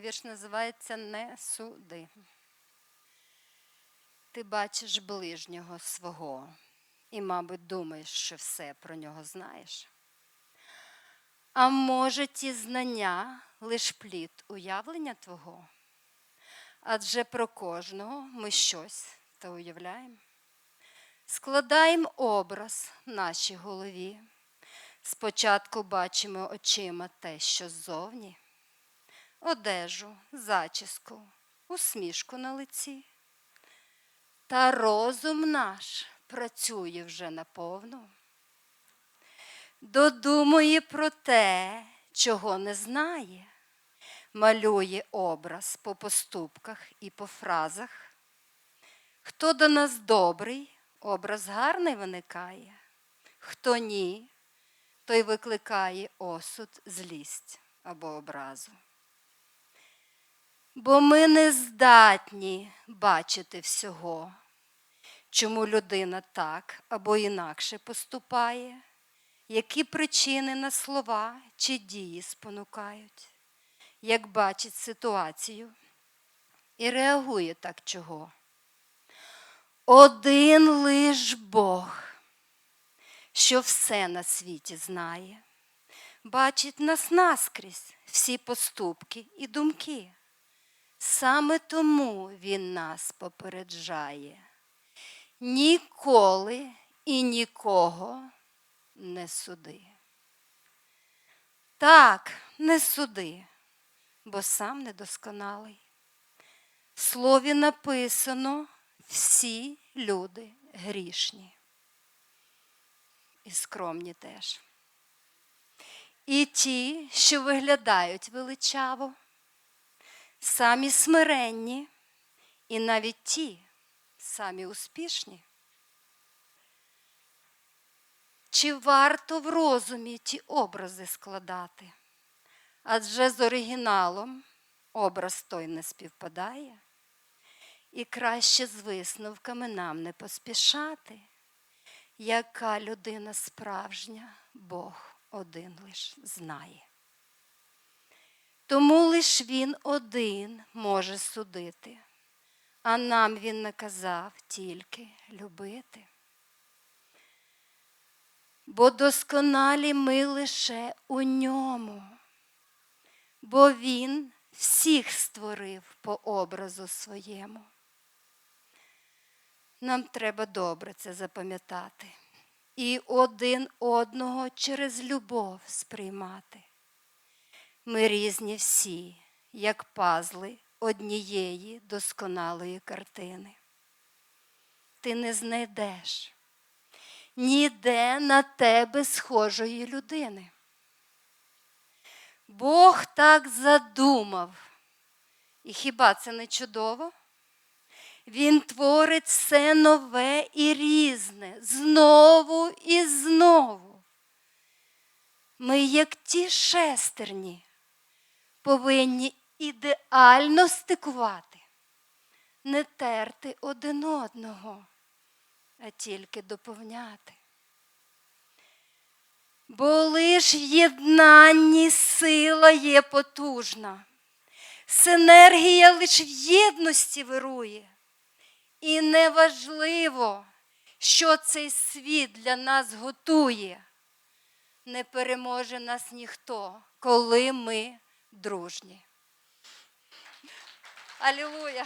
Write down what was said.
вірш називається Не суди. Ти бачиш ближнього свого і, мабуть, думаєш, що все про нього знаєш. А може, ті знання лиш плід уявлення твого? Адже про кожного ми щось та уявляємо. Складаємо образ в нашій голові. Спочатку бачимо очима те, що ззовні, одежу, зачіску, усмішку на лиці. Та розум наш працює вже наповну, додумує про те, чого не знає, малює образ по поступках і по фразах. Хто до нас добрий, образ гарний виникає, хто ні, той викликає осуд, злість або образу. Бо ми не здатні бачити всього, чому людина так або інакше поступає, які причини на слова чи дії спонукають, як бачить ситуацію і реагує так чого. Один лиш Бог, що все на світі знає, бачить нас наскрізь всі поступки і думки. Саме тому Він нас попереджає. Ніколи і нікого не суди. Так, не суди, бо сам недосконалий. В слові написано всі люди грішні. І скромні теж. І ті, що виглядають величаво, самі смиренні, і навіть ті самі успішні. Чи варто в розумі ті образи складати? Адже з оригіналом образ той не співпадає, і краще з висновками нам не поспішати, яка людина справжня, Бог один лиш знає. Тому лиш він один може судити, а нам він наказав тільки любити. Бо досконалі ми лише у ньому, бо він всіх створив по образу своєму. Нам треба добре це запам'ятати і один одного через любов сприймати. Ми різні всі, як пазли однієї досконалої картини. Ти не знайдеш ніде на тебе схожої людини. Бог так задумав. І хіба це не чудово? Він творить все нове і різне знову і знову. Ми, як ті шестерні, повинні ідеально стикувати, не терти один одного, а тільки доповняти. Бо лиш в єднанні сила є потужна, синергія лиш в єдності вирує. І неважливо, що цей світ для нас готує, не переможе нас ніхто, коли ми дружні. Алілуя!